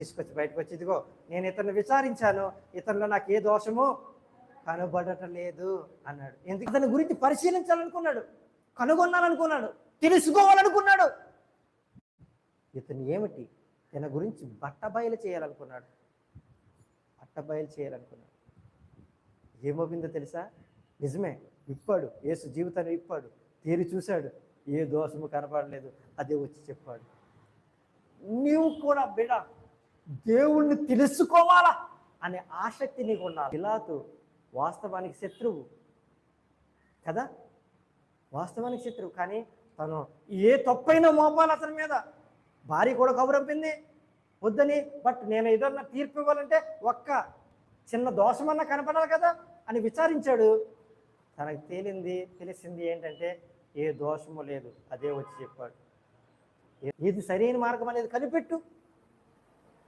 తీసుకొచ్చి బయటకు వచ్చి ఇదిగో నేను ఇతన్ని విచారించాను. ఇతనిలో నాకు ఏ దోషము కనబడటం లేదు అన్నాడు. ఎందుకు? తన గురించి పరిశీలించాలనుకున్నాడు. కనుగొనాలనుకున్నాడు. తెలుసుకోవాలనుకున్నాడు. ఇతను ఏమిటి? తన గురించి బట్టబయలు చేయాలనుకున్నాడు. బట్టబయలు చేయాలనుకున్నాడు. ఏమవుతుందో తెలుసా? నిజమే విప్పాడు. యేసు జీవితాన్ని విప్పాడు. తేరి చూశాడు. ఏ దోషము కనపడలేదు అదే వచ్చి చెప్పాడు. నీవు కూడా బిడ దేవుణ్ణి తెలుసుకోవాలా అనే ఆసక్తి నీకు ఉండాలి. పిలాతు వాస్తవానికి శత్రువు కదా? వాస్తవానికి శత్రువు. కానీ తను ఏ తప్పైనా మోపాలి అతని మీద. భార్య కూడా కబురంపింది వద్దని. బట్ నేను ఏదన్నా తీర్పు ఇవ్వాలంటే ఒక్క చిన్న దోషమన్నా కనపడాలి కదా అని విచారించాడు. తనకు తేలింది తెలిసింది ఏంటంటే ఏ దోషము లేదు. అదే వచ్చి చెప్పాడు. ఇది ఏది సరైన మార్గం అనేది కనిపెట్టు.